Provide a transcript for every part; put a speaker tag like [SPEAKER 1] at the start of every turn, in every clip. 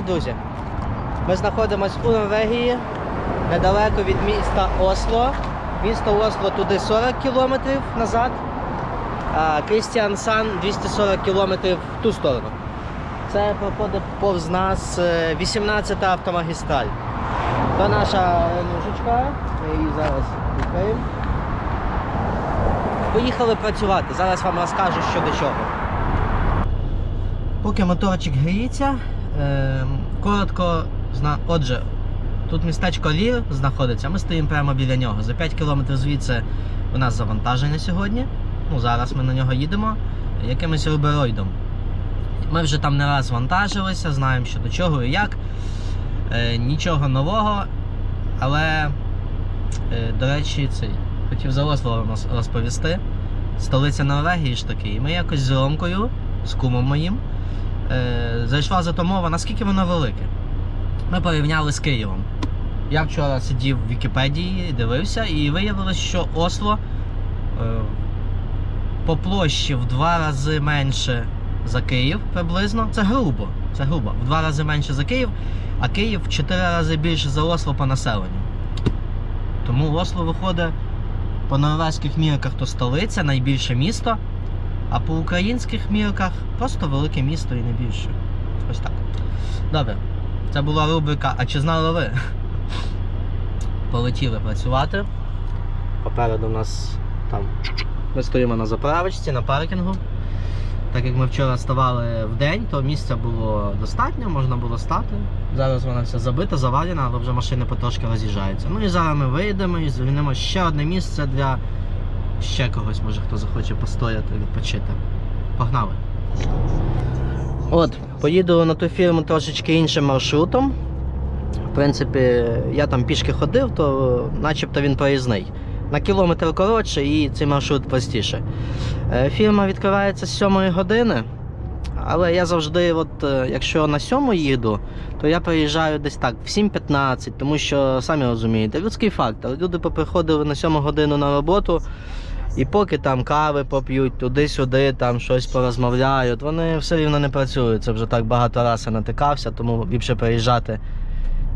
[SPEAKER 1] Привіт, друзі! Ми знаходимося у Норвегії, недалеко від міста Осло. Місто Осло туди 40 кілометрів назад, а Крістіансан 240 кілометрів в ту сторону. Це проходить повз нас 18-та автомагістраль. То наша ножичка, ми її зараз відкриємо. Поїхали працювати. Зараз вам розкажу, що до чого. Поки моторчик гріється, е, коротко, зна... отже, тут містечко Лір знаходиться, ми стоїмо прямо біля нього. За 5 км звідси у нас завантаження сьогодні. Ну, зараз ми на нього їдемо якимось рубероїдом. Ми вже там не раз вантажилися, знаємо, що до чого і як. Е, нічого нового, але, е, до речі, цей, хотів за вам розповісти. Столиця Норвегії ж таки. І ми якось з Ромкою, з кумом моїм, зайшла за то мова, наскільки воно велике. Ми порівняли з Києвом. Я вчора сидів в Вікіпедії, дивився, і виявилось, що Осло е, по площі в два рази менше за Київ приблизно. Це грубо. Це грубо. В два рази менше за Київ, а Київ в чотири рази більше за Осло по населенню. Тому Осло виходить по норвезьких мірках то столиця, найбільше місто, а по українських мірках просто велике місто і не більше. Ось так. Добре. Це була рубрика А чи знали ви? Полетіли працювати. Попереду у нас там. Ми стоїмо на заправочці, на паркінгу. Так як ми вчора ставали в день, то місця було достатньо, можна було стати. Зараз вона вся забита, завалена, але вже машини потрошки роз'їжджаються. Ну і зараз ми вийдемо і звільнимо ще одне місце для ще когось, може хто захоче постояти, відпочити. Погнали. От, поїду на ту фірму трошечки іншим маршрутом. В принципі, я там пішки ходив, то начебто він проїзний. На кілометр коротше і цей маршрут простіше. Е, Фірма відкривається з 7 години, але я завжди, от, е, якщо на 7 їду, то я приїжджаю десь так, в 7.15, тому що, самі розумієте, людський фактор. Люди поприходили на 7 годину на роботу, і поки там кави поп'ють туди-сюди, там щось порозмовляють, вони все рівно не працюють. Це вже так багато разів натикався, тому ліпше приїжджати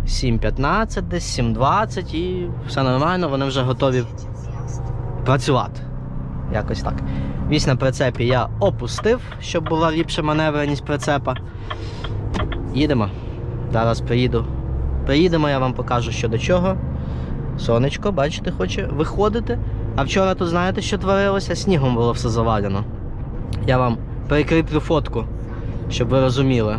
[SPEAKER 1] 7.15, десь 7.20 і все нормально, вони вже готові працювати. Якось так. Вісь на прицепі я опустив, щоб була ліпша маневреність прицепа. Їдемо. Зараз приїду. Приїдемо, я вам покажу, що до чого. Сонечко, бачите, хоче виходити. А вчора тут знаєте, що творилося? Снігом було все завалено. Я вам прикріплю фотку, щоб ви розуміли.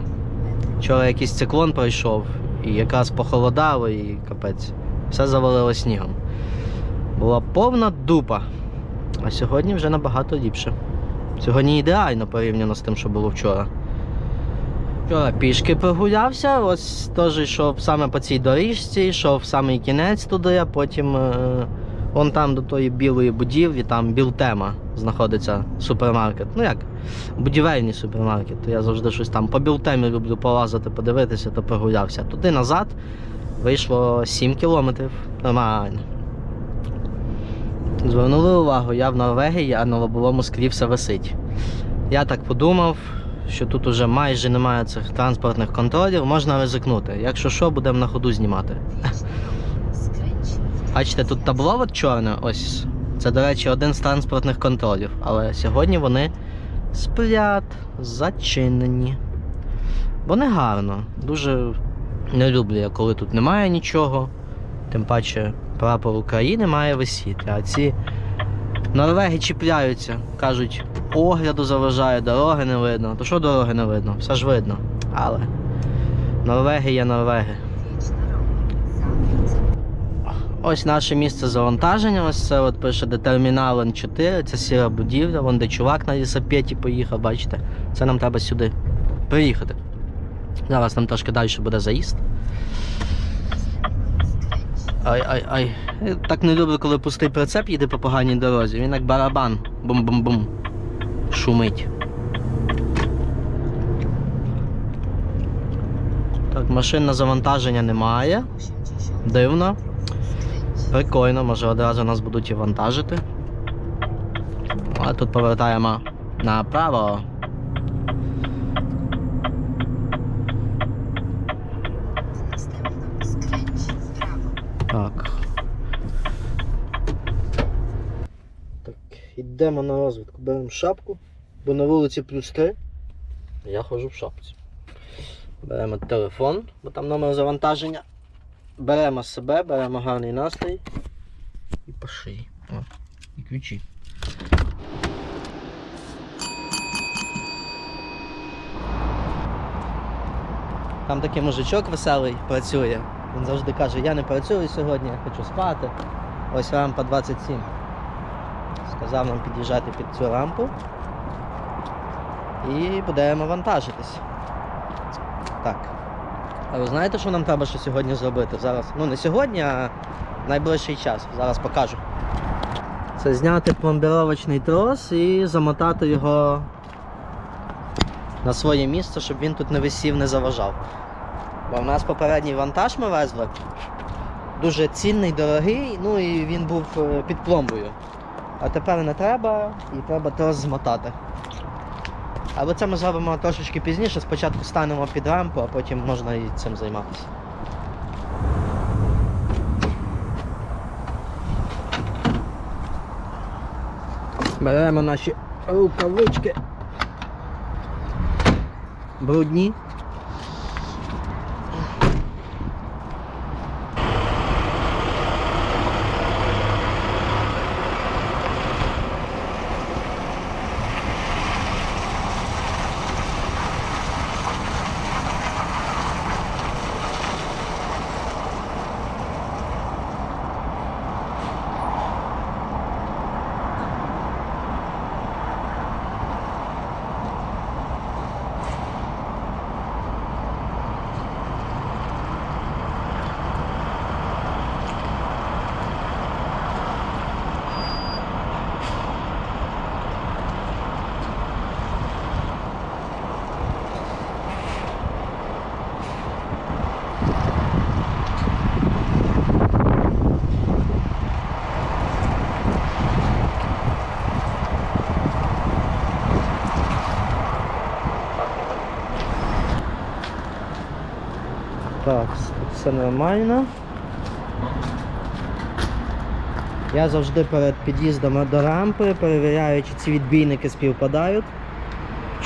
[SPEAKER 1] Вчора якийсь циклон пройшов, і якраз похолодало, і капець. Все завалило снігом. Була повна дупа. А сьогодні вже набагато ліпше. Сьогодні ідеально порівняно з тим, що було вчора. Вчора пішки прогулявся, ось теж йшов саме по цій доріжці, йшов в самий кінець туди, а потім е, вон там до тої білої будівлі, там Білтема знаходиться супермаркет. Ну як, будівельний супермаркет. Я завжди щось там по Білтемі люблю полазити, подивитися, то прогулявся. Туди назад вийшло 7 кілометрів. Нормально. Звернули увагу, я в Норвегії, а на лобовому склі все висить. Я так подумав, що тут уже майже немає цих транспортних контролів, можна ризикнути. Якщо що, будемо на ходу знімати. Бачите, тут табло от чорне, ось. Це, до речі, один з транспортних контролів. Але сьогодні вони сплять, зачинені. Бо не гарно. Дуже не люблю я, коли тут немає нічого. Тим паче прапор України має висіти. А ці Норвеги чіпляються, кажуть, огляду заважає, дороги не видно. То що дороги не видно? Все ж видно. Але Норвеги є Норвеги. Ось наше місце завантаження. Ось це от пише де термінал Н4, це сіра будівля, вон де чувак на лісапеті поїхав, бачите. Це нам треба сюди приїхати. Зараз нам трошки далі буде заїзд. Ай-ай-ай. Так не люблю, коли пустий прицеп їде по поганій дорозі. Він як барабан. Бум-бум-бум. Шумить. Так, машин на завантаження немає. Дивно. Прикольно, може одразу нас будуть і вантажити. А тут повертаємо направо. Так. Так, Йдемо на розвитку, беремо шапку, бо на вулиці плюс 3. Я ходжу в шапці. Беремо телефон, бо там номер завантаження. Беремо себе, беремо гарний настрій і по шиї. О, і ключі. Там такий мужичок веселий працює. Він завжди каже, я не працюю сьогодні, я хочу спати. Ось рампа 27. Сказав нам під'їжджати під цю рампу. І будемо вантажитись. Так. А ви знаєте, що нам треба ще сьогодні зробити? Зараз. Ну не сьогодні, а найближчий час. Зараз покажу. Це зняти пломбіровочний трос і замотати його на своє місце, щоб він тут не висів, не заважав. Бо в нас попередній вантаж ми везли. Дуже цінний, дорогий, ну і він був е, під пломбою. А тепер не треба і треба трос змотати. Але це ми зробимо трошечки пізніше. Спочатку станемо під рампу, а потім можна і цим займатися. Беремо наші рукавички. Брудні. Так, все нормально. Я завжди перед під'їздом до рампи перевіряю, чи ці відбійники співпадають,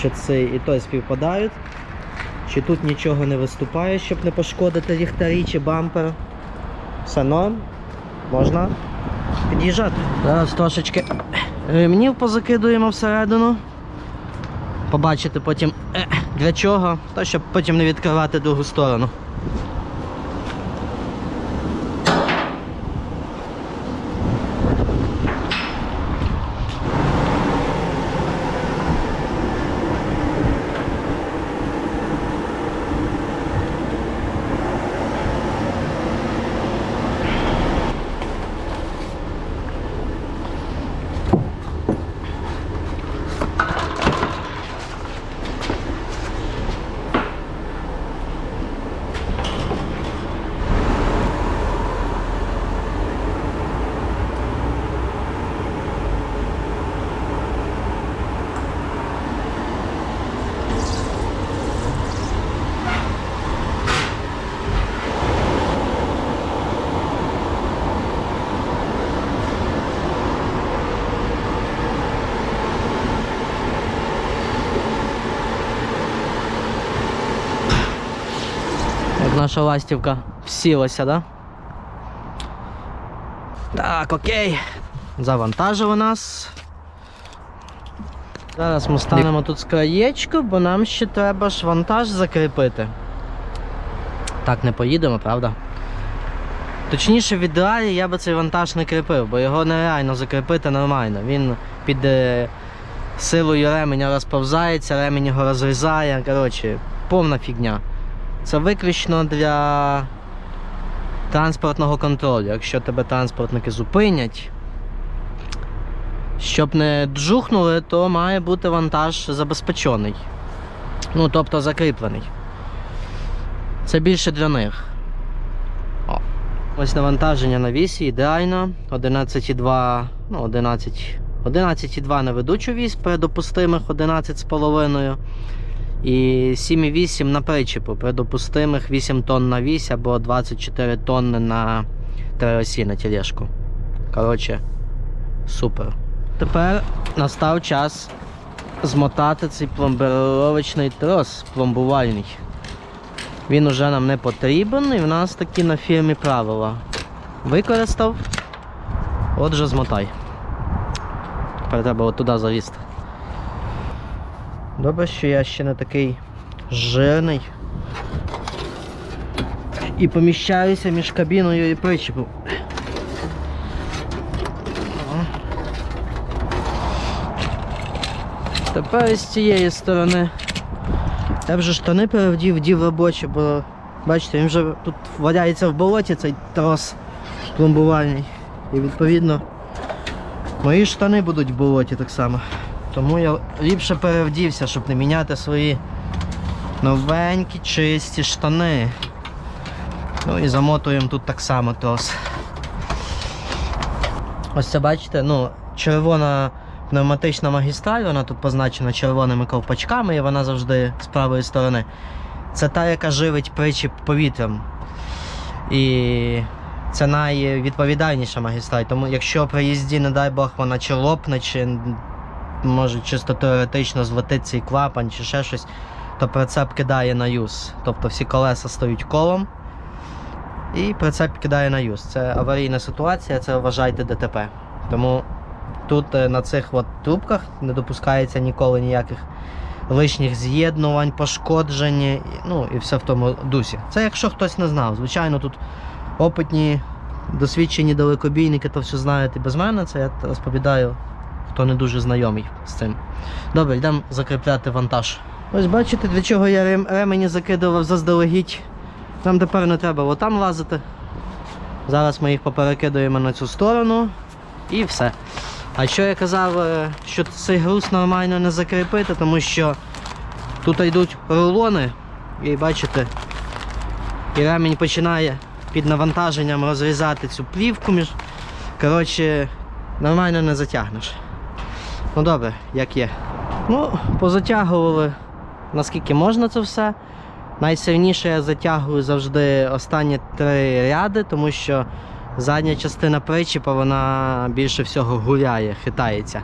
[SPEAKER 1] чи ці і той співпадають, чи тут нічого не виступає, щоб не пошкодити ліхтарі чи бампер. Все норм, можна під'їжджати. Зараз трошечки ремнів позакидуємо всередину. Побачити потім е, для чого, то щоб потім не відкривати другу сторону. Наша ластівка всілася, да? Так, окей. Завантажили нас. Зараз ми станемо тут з краєчку, бо нам ще треба ж вантаж закріпити. Так не поїдемо, правда? Точніше, в ідеалі я би цей вантаж не кріпив, бо його нереально закріпити нормально. Він під е, силою ременя розповзається, ремень його розрізає. Коротше, повна фігня. Це виключно для транспортного контролю. Якщо тебе транспортники зупинять, щоб не джухнули, то має бути вантаж забезпечений. Ну, тобто закріплений. Це більше для них. О. Ось навантаження на вісі ідеально. 11,2, ну, 11, 11,2 на ведучу вісь при допустимих 11,5. І 7,8 на причепу при допустимих 8 тонн на вісь або 24 тонни на три осі на тележку. Коротше, супер. тепер настав час змотати цей пломбировочний трос пломбувальний. Він уже нам не потрібен, і в нас такі на фірмі правила. Використав, отже, змотай. Тепер треба туди залізти. Добре, що я ще не такий жирний. І поміщаюся між кабіною і причепом. Тепер з цієї сторони. Я вже штани перевдів, вдів робочі, бо бачите, він вже тут валяється в болоті цей трос пломбувальний. І відповідно мої штани будуть в болоті так само. Тому я ліпше перевдівся, щоб не міняти свої новенькі чисті штани. Ну і замотуємо тут так само трос. Ось це бачите, ну, червона пневматична магістраль, вона тут позначена червоними ковпачками і вона завжди з правої сторони. Це та, яка живить причіп повітрям. І це найвідповідальніша магістраль. Тому якщо при їзді, не дай Бог, вона чи лопне, чи може чисто теоретично злетить цей клапан, чи ще щось, то прицеп кидає на юз. Тобто всі колеса стають колом. І прицеп кидає на юз. Це аварійна ситуація, це вважайте ДТП. Тому тут е, на цих от трубках не допускається ніколи ніяких лишніх з'єднувань, пошкоджень, ну і все в тому дусі. Це якщо хтось не знав. Звичайно, тут опитні, досвідчені далекобійники, то все знають і без мене. Це я розповідаю, хто не дуже знайомий з цим. Добре, йдемо закріпляти вантаж. Ось бачите, для чого я ремені закидував заздалегідь. Нам тепер не треба отам лазити. Зараз ми їх поперекидуємо на цю сторону і все. А що я казав, е, що цей груз нормально не закріпити, тому що тут йдуть рулони, і бачите, і ремінь починає під навантаженням розрізати цю плівку. Коротше, нормально не затягнеш. Ну добре, як є. Ну, позатягували наскільки можна це все. Найсильніше я затягую завжди останні три ряди, тому що задня частина причіпа вона більше всього гуляє, хитається.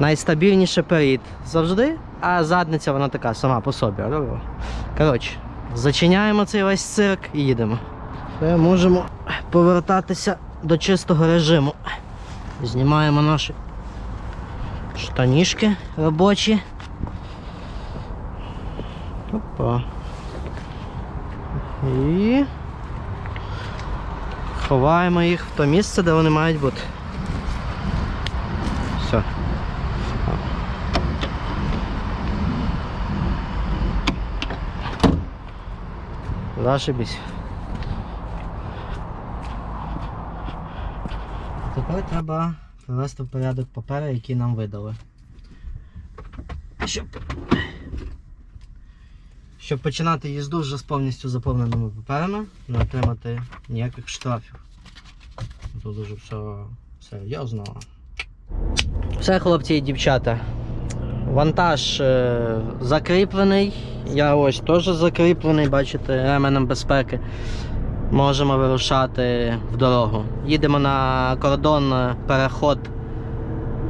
[SPEAKER 1] Найстабільніше перед завжди, а задниця вона така сама по собі. Коротше, зачиняємо цей весь цирк і їдемо. Все, можемо повертатися до чистого режиму. Знімаємо наші штанішки робочі. Опа. І ховаємо їх в то місце, де вони мають бути. Все. Зашибись. Тепер треба привести в порядок папери, які нам видали. Щоб щоб починати їзду вже з повністю заповненими паперами, не отримати ніяких штрафів. Тут дуже все серйозно. Все, хлопці і дівчата. Вантаж е, закріплений. Я ось теж закріплений, бачите, ременем безпеки. Можемо вирушати в дорогу. Їдемо на кордон переход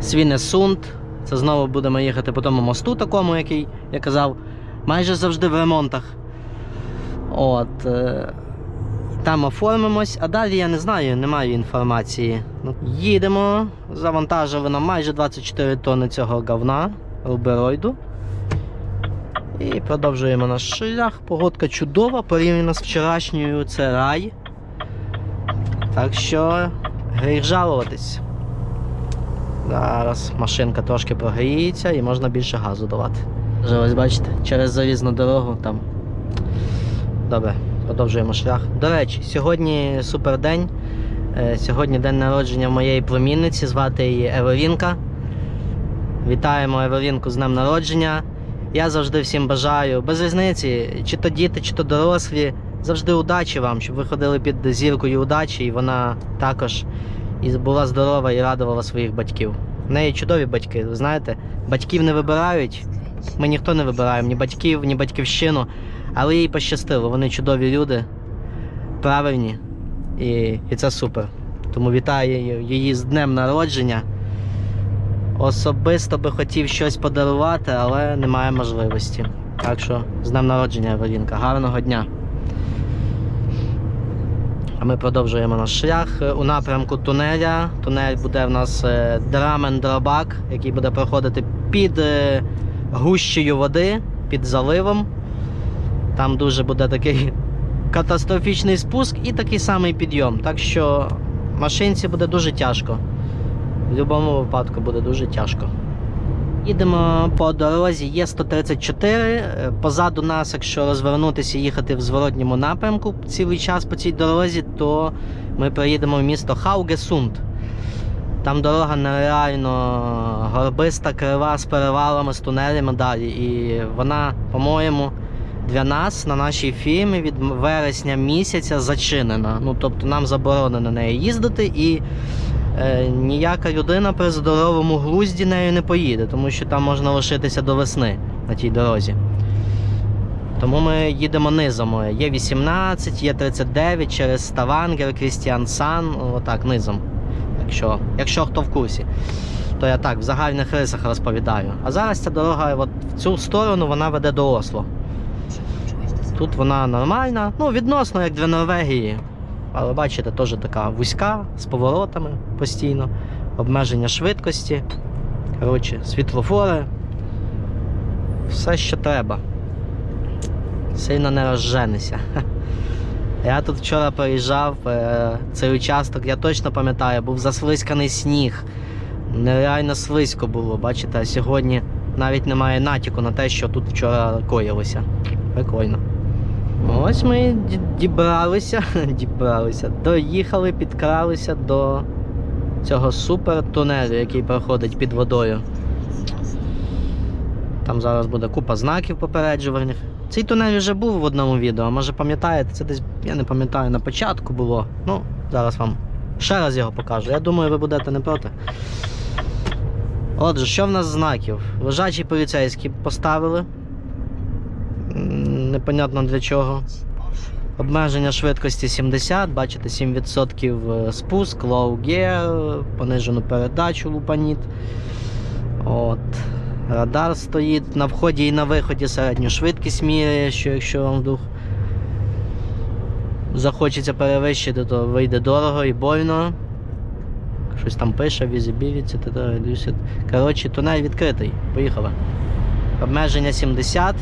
[SPEAKER 1] Свінесунд. Це знову будемо їхати по тому мосту, такому, який я казав, майже завжди в ремонтах. От. е, Там оформимось, а далі я не знаю, не маю інформації. Ну, їдемо, завантажили майже 24 тонни цього говна, рубероїду. І продовжуємо наш шлях. Погодка чудова, порівняно з вчорашньою це рай. Так що гріх жалуватись. Зараз машинка трошки прогріється і можна більше газу давати. Вже ось бачите, через залізну дорогу там. Добре, продовжуємо шлях. До речі, сьогодні супер день. Е, Сьогодні день народження моєї племінниці, звати її Евелінка. Вітаємо Евелінку з днем народження. Я завжди всім бажаю, без різниці, чи то діти, чи то дорослі. Завжди удачі вам, щоб ви ходили під зіркою удачі, і вона також і була здорова і радувала своїх батьків. В неї чудові батьки, ви знаєте, батьків не вибирають. Ми ніхто не вибираємо ні батьків, ні батьківщину, але їй пощастило. Вони чудові люди, правильні, і, і це супер. Тому вітаю її з днем народження. Особисто би хотів щось подарувати, але немає можливості. Так що з днем народження, Евелінка. Гарного дня. А ми продовжуємо наш шлях е, у напрямку тунеля. Тунель буде в нас е, драмен дробак, який буде проходити під е, гущею води, під заливом. Там дуже буде такий катастрофічний спуск і такий самий підйом. Так що машинці буде дуже тяжко. В будь-якому випадку буде дуже тяжко. Їдемо по дорозі Є134. Е, Позаду нас, якщо розвернутися і їхати в зворотньому напрямку цілий час по цій дорозі, то ми приїдемо в місто Хаугесунд. Там дорога нереально горбиста, крива з перевалами, з тунелями далі. І вона, по-моєму, для нас на нашій фірмі від вересня місяця зачинена. Ну, тобто нам заборонено на неї їздити і е, ніяка людина при здоровому глузді нею не поїде, тому що там можна лишитися до весни на тій дорозі. Тому ми їдемо низом. Є 18, є 39 через Ставангер, Крістіансан, отак, низом. Якщо, якщо хто в курсі, то я так в загальних рисах розповідаю. А зараз ця дорога от в цю сторону вона веде до Осло. Тут вона нормальна, ну відносно як для Норвегії. Але бачите, теж така вузька, з поворотами постійно, обмеження швидкості. Коротше, світлофори. Все, що треба. Сильно не розженися. Я тут вчора приїжджав, е, цей участок, я точно пам'ятаю, був заслизьканий сніг. Нереально слизько було, бачите, а сьогодні навіть немає натяку на те, що тут вчора коїлося. Прикольно. Ось ми дібралися, дібралися, доїхали, підкралися до цього супер тунелю, який проходить під водою. Там зараз буде купа знаків попереджувальних. Цей тунель вже був в одному відео, може пам'ятаєте, це десь, я не пам'ятаю, на початку було. Ну, зараз вам ще раз його покажу. Я думаю, ви будете не проти. Отже, що в нас знаків? Лежачий поліцейський поставили. Непонятно для чого. Обмеження швидкості 70, бачите, 7% спуск, low gear, понижену передачу лупаніт. От. Радар стоїть на вході і на виході середню швидкість міряє, що якщо вам вдруг захочеться перевищити, то вийде дорого і больно. Щось там пише, та. Коротше, тунель відкритий. Поїхали. Обмеження 70.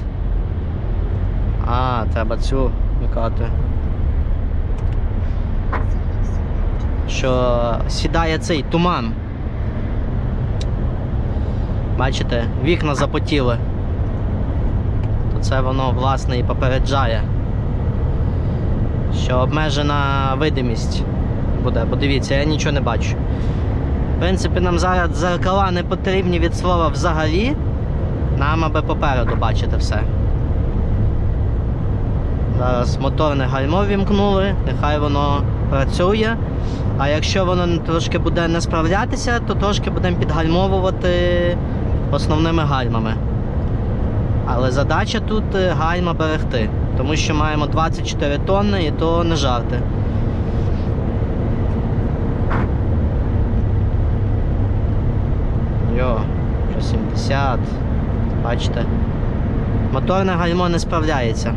[SPEAKER 1] А, треба цю вмикати. Що сідає цей туман. Бачите, вікна запотіли. То це воно, власне, і попереджає. Що обмежена видимість буде. Бо дивіться, я нічого не бачу. В принципі, нам зараз дзеркала не потрібні від слова взагалі. Нам аби попереду бачити все. Зараз моторне гальмо вімкнули, нехай воно працює. А якщо воно трошки буде не справлятися, то трошки будемо підгальмовувати основними гальмами. Але задача тут е, гальма берегти, тому що маємо 24 тонни і то не жарти. Йо, вже 70. Бачите? Моторне гальмо не справляється.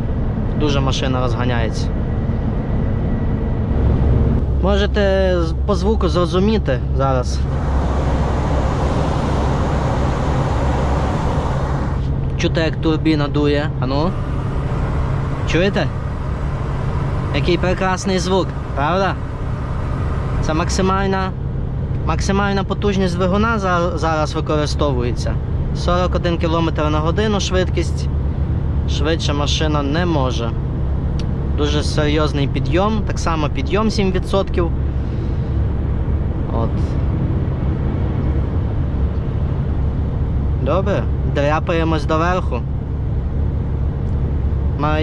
[SPEAKER 1] Дуже машина розганяється. Можете по звуку зрозуміти зараз. Чути, як турбіна дує. Ану. Чуєте? Який прекрасний звук, правда? Це максимальна, максимальна потужність двигуна зараз використовується. 41 км на годину швидкість. Швидше машина не може. Дуже серйозний підйом, так само підйом 7%. От. Добре, дряпаємось доверху.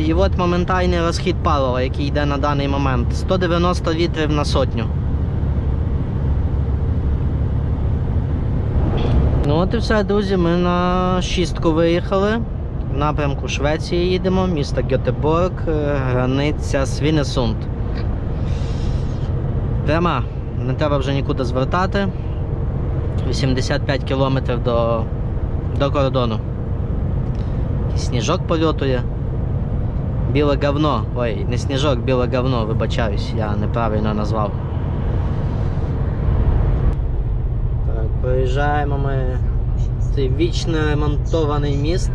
[SPEAKER 1] І от моментальний розхід палива, який йде на даний момент. 190 літрів на сотню. Ну от і все, друзі, ми на шістку виїхали. Напрямку Швеції їдемо, місто Гетеборг, е, границя Свінесунд. Пряма, не треба вже нікуди звертати. 85 кілометрів до, до кордону. Сніжок польотує. Біле говно. Ой, не сніжок, біле говно, вибачаюсь, я неправильно назвав. Так, проїжджаємо ми цей вічно ремонтований міст.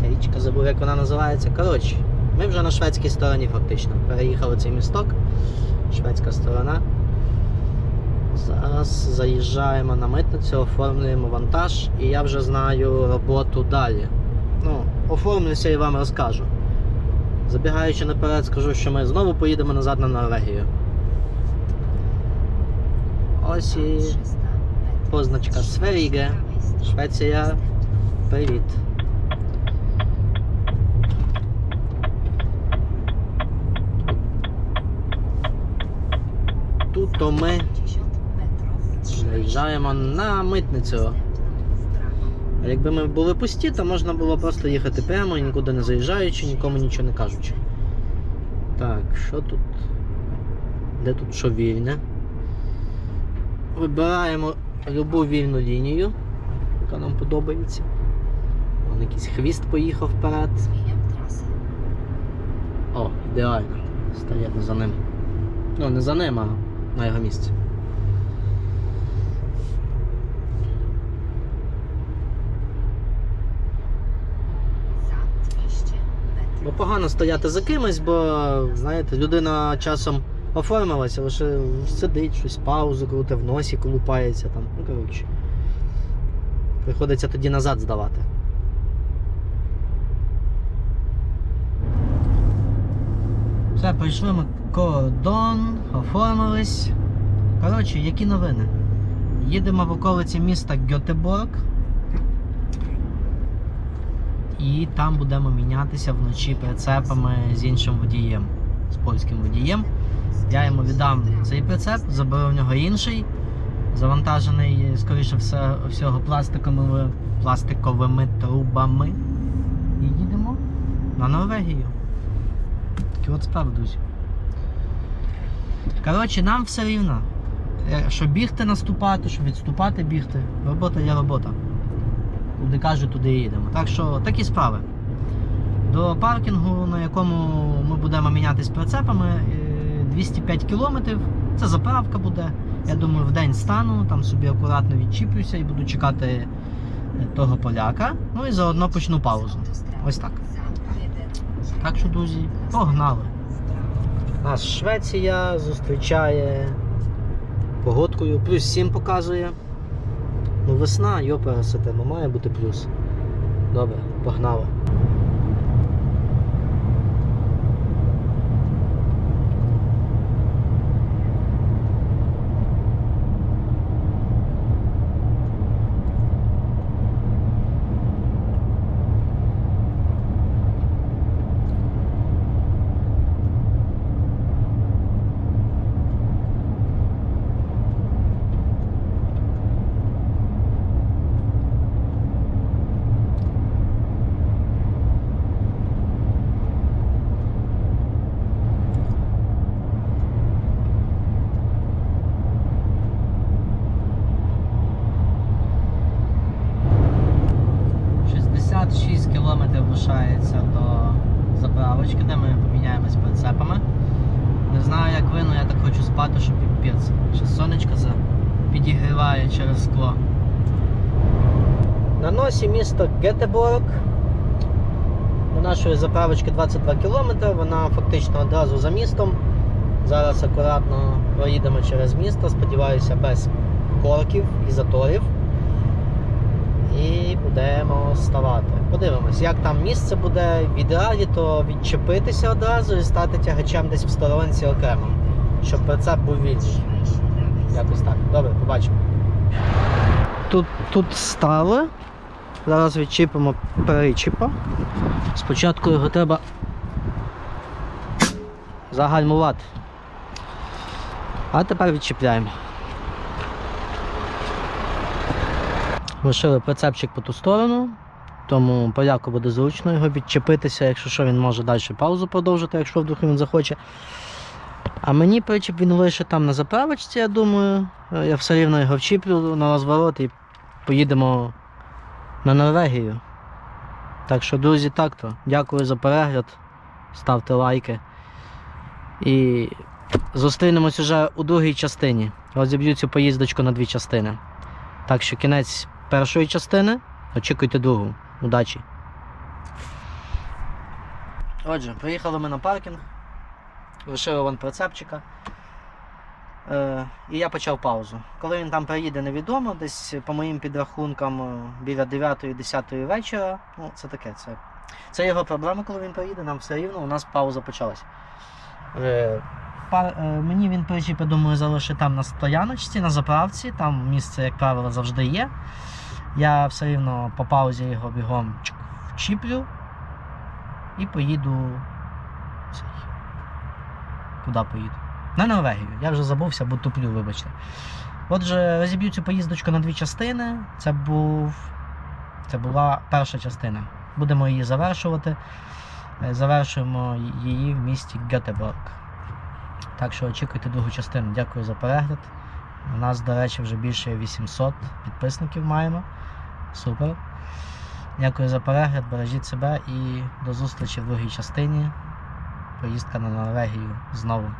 [SPEAKER 1] Ця річка забув, як вона називається. Коротше, ми вже на шведській стороні фактично. Переїхали цей місток. Шведська сторона. Зараз заїжджаємо на митницю, оформлюємо вантаж і я вже знаю роботу далі. Ну, оформлюся і вам розкажу. Забігаючи наперед, скажу, що ми знову поїдемо назад на Норвегію. Ось і позначка Сверіге. Швеція. Привіт. Тут то ми заїжджаємо на митницю. Якби ми були пусті, то можна було просто їхати прямо нікуди не заїжджаючи, нікому нічого не кажучи. Так, що тут? Де тут що вільне? Вибираємо любу вільну лінію, яка нам подобається. Вон якийсь хвіст поїхав вперед. О, ідеально. Стаємо за ним. Ну, не за ним, а на його місці. Бо погано стояти за кимось, бо знаєте, людина часом оформилася, лише сидить, щось паузу крути, в носі колупається там. Ну, коротше. Приходиться тоді назад здавати. Все, пройшли ми кордон, оформились. Коротше, які новини? Їдемо в околиці міста Гьотеборг. І там будемо мінятися вночі прицепами з іншим водієм, з польським водієм. Я йому віддам цей прицеп, заберу в нього інший, завантажений, скоріше все, всього, пластиковими, пластиковими трубами. І їдемо на Норвегію. Такі от справи, друзі. Коротше, нам все рівно. Е, Що бігти наступати, що відступати бігти. Робота є робота. Куди кажуть, туди їдемо. Так що такі справи. До паркінгу, на якому ми будемо мінятись прицепами, е, 205 кілометрів. Це заправка буде. Я думаю, в день стану, там собі акуратно відчіплюся і буду чекати е, того поляка. Ну і заодно почну паузу. Ось так. Так що, друзі, погнали. Нас Швеція зустрічає погодкою. Плюс 7 показує. Ну, весна, йопера ну має бути плюс. Добре, погнали. — 66 кілометрів лишається до заправочки, де ми поміняємось прицепами. Не знаю, як ви, але я так хочу спати, що піпець. Ще сонечко за підігріває через скло. Носі місто Гетеборг. До нашої заправочки 22 км, вона фактично одразу за містом. Зараз акуратно проїдемо через місто, сподіваюся, без корків і заторів. І будемо ставати. Подивимось, як там місце буде. В ідеалі то відчепитися одразу і стати тягачем десь в сторонці окремо, щоб прицеп був вільний. Якось так. Добре, побачимо. Тут, тут стали. Зараз відчіпимо причіпа. Спочатку його треба загальмувати. А тепер відчіпляємо. Лишили прицепчик по ту сторону, тому поляку буде зручно його відчепитися, якщо що він може далі паузу продовжити, якщо вдруг він захоче. А мені причіп він лише там на заправочці, я думаю. Я все рівно його вчіплю на розворот і поїдемо на Норвегію. Так що, друзі, так то. Дякую за перегляд. Ставте лайки. І зустрінемось уже у другій частині. Розіб'ю цю поїздочку на дві частини. Так що кінець першої частини. Очікуйте другу. Удачі! Отже, приїхали ми на паркінг. Лишили вон прицепчика. Е, і я почав паузу. Коли він там приїде, невідомо, десь по моїм підрахункам е, біля 9-10 вечора. Ну, це таке. Це, це його проблема, коли він приїде, нам все рівно, у нас пауза почалась. Е, пар, е, мені він причіп, думаю, залишить там на стояночці, на заправці, там місце, як правило, завжди є. Я все рівно по паузі його бігом вчіплю і поїду. Куди поїду? На Норвегію. Я вже забувся, бо туплю, вибачте. Отже, розіб'ю цю поїздочку на дві частини. Це був. Це була перша частина. Будемо її завершувати. Е, Завершуємо її в місті Гетеборг. Так що очікуйте другу частину. Дякую за перегляд. У нас, до речі, вже більше 800 підписників маємо. Супер. Дякую за перегляд, бережіть себе і до зустрічі в другій частині. Поїздка на Норвегію знову.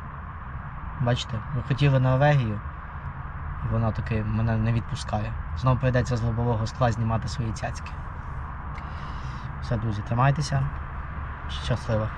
[SPEAKER 1] Бачите, ви хотіли Норвегію, і вона таки мене не відпускає. Знову прийдеться з лобового скла знімати свої цяцьки. Все, друзі, тримайтеся. Щасливо.